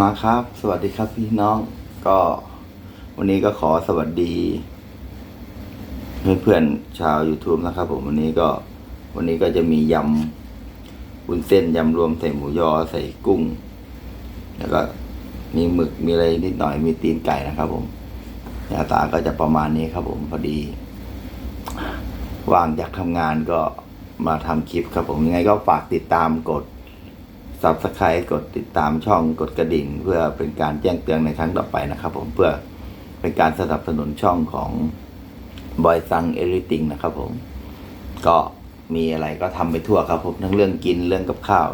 มาครับ สวัสดีครับพี่น้องก็วันนี้ก็ขอสวัสดี เพื่อนๆชาว YouTube นะครับ ผมวันนี้ก็วันนี้ก็จะมียำวุ้นเส้นยำรวมใส่หมูยอใส่กุ้ง แล้วก็มีหมึกมีอะไรนิดหน่อยมีตีนไก่นะครับ ผมหน้าตาก็จะประมาณนี้ครับ ผมพอดีว่างจากทำงานก็มาทำคลิปครับ ผมยังไงก็ฝากติดตามกด subscribe กดติดตามช่องกดกระดิ่ง เพื่อเป็นการแจ้งเตือนในครั้งต่อไปนะครับ ผมเพื่อเป็นการสนับสนุนช่องของบอยซังเอริติงนะครับผม ก็มีอะไรก็ทำไปทั่วครับผมทั้งเรื่องกินเรื่องกับข้าว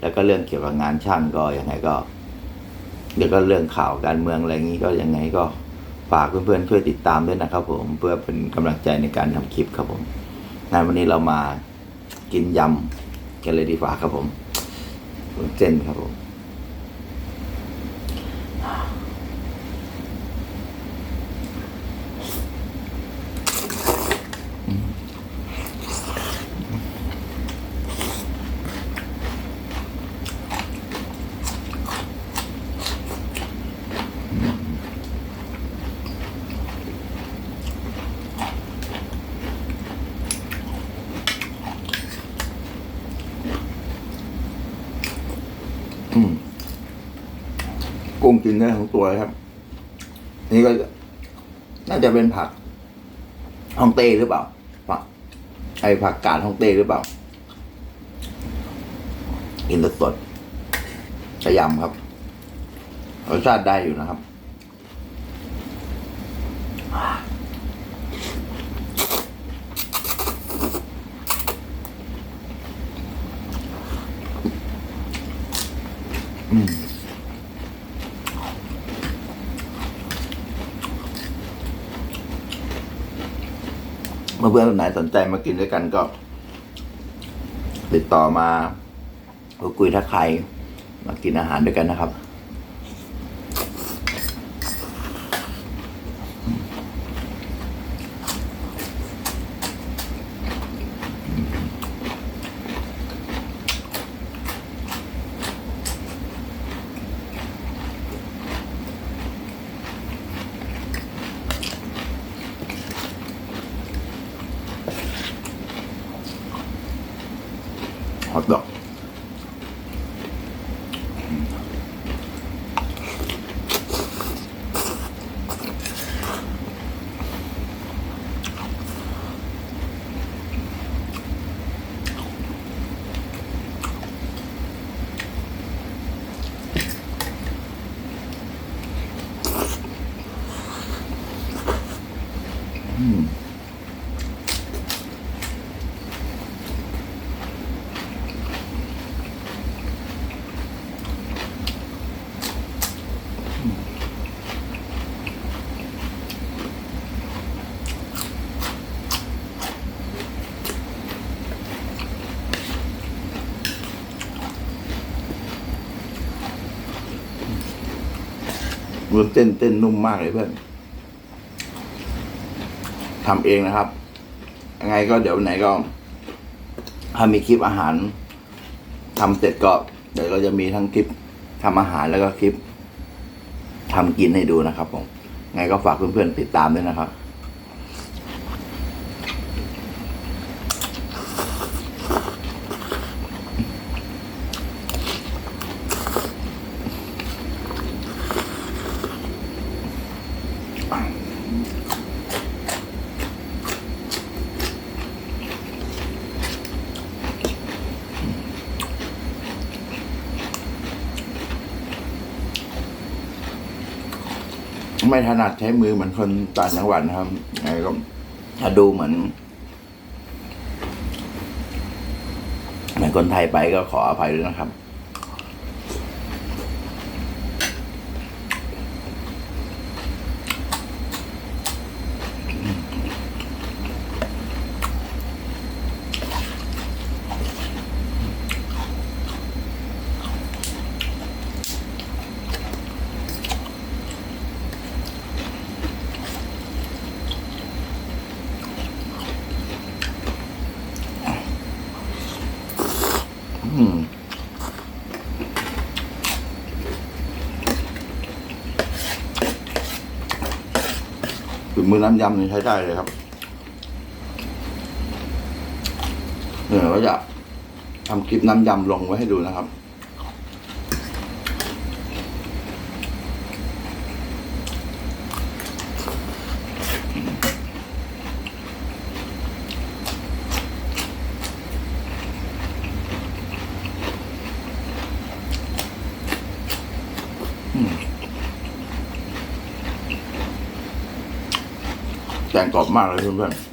แล้วก็เรื่องเกี่ยวกับงานช่างก็ยังไงก็ เดี๋ยวก็เรื่องข่าวการเมืองอะไรอย่างนี้ก็ยังไงก็ฝากเพื่อนๆช่วยติดตามด้วยนะครับผมเพื่อเป็นกำลังใจในการทำคลิปครับผมงานวันนี้เรามากินยำกันเลยดีกว่าครับผม วุ้นเส้นครับผม อืม กุ้งกินได้ทั้งตัวเลยครับ นี่ก็ น่าจะเป็นผักฮ่องเต้หรือเปล่าผักไอผักกาดฮ่องเต้หรือเปล่า กินสดสดๆจะยำครับรสชาติได้อยู่นะครับ อืมเมื่อเพื่อนคนไหนสนใจมากินด้วยกันก็ ติดต่อมาพูดคุยถ้าใครมากินอาหารด้วยกันนะครับ วุ้เต้นเต้นนุ่มมากเลยเพื่อนทำเองนะครับ ยังไงก็เดี๋ยวไหนก็ ถ้ามีคลิปอาหารทำเสร็จก็ เดี๋ยวเราจะมีทั้งคลิปทำอาหารแล้วก็คลิปทำกินให้ดูนะครับผม ไงก็ฝากเพื่อนๆติดตามด้วยนะครับ ไม่ถนัดใช้มือเหมือนคนต่างจังหวัดนะครับไงก็ถ้าดูเหมือนเหมือนคนไทยไปก็ขออภัยด้วยนะครับึงมือน้ำยำนี่ใช้ได้เลยครับเนี่ยเราจะทำคลิปน้ำยำลงไว้ให้ดูนะครับ แกงกรอบมากเลยเพื่อนๆ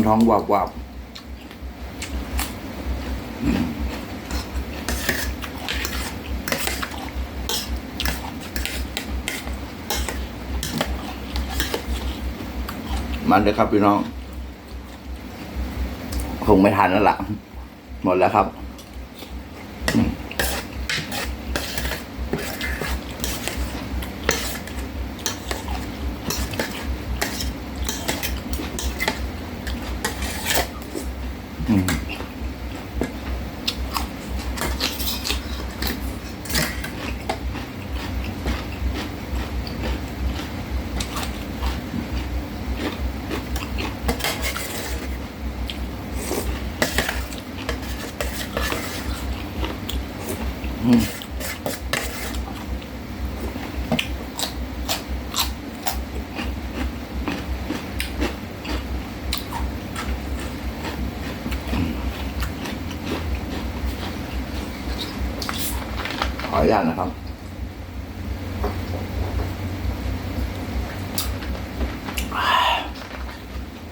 โอ้ตอนท้องวับวับมันเลยครับพี่น้อง คงไม่ทันแล้วล่ะ หมดแล้วครับ ขออนุญาตนะครับ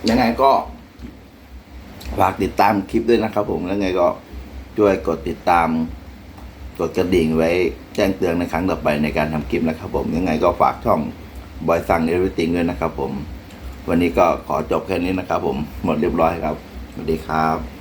ยังไงก็ฝากติดตามคลิปด้วยนะครับผม แล้วไงก็ช่วยกดติดตาม กดกระดิ่งไว้แจ้งเตือนในครั้งต่อไปในการทำคลิปนะครับผมยังไงก็ฝากช่องบอยสั่งเอริติงด้วยนะครับผม วันนี้ก็ขอจบแค่นี้นะครับผมหมดเรียบร้อยครับสวัสดีครับ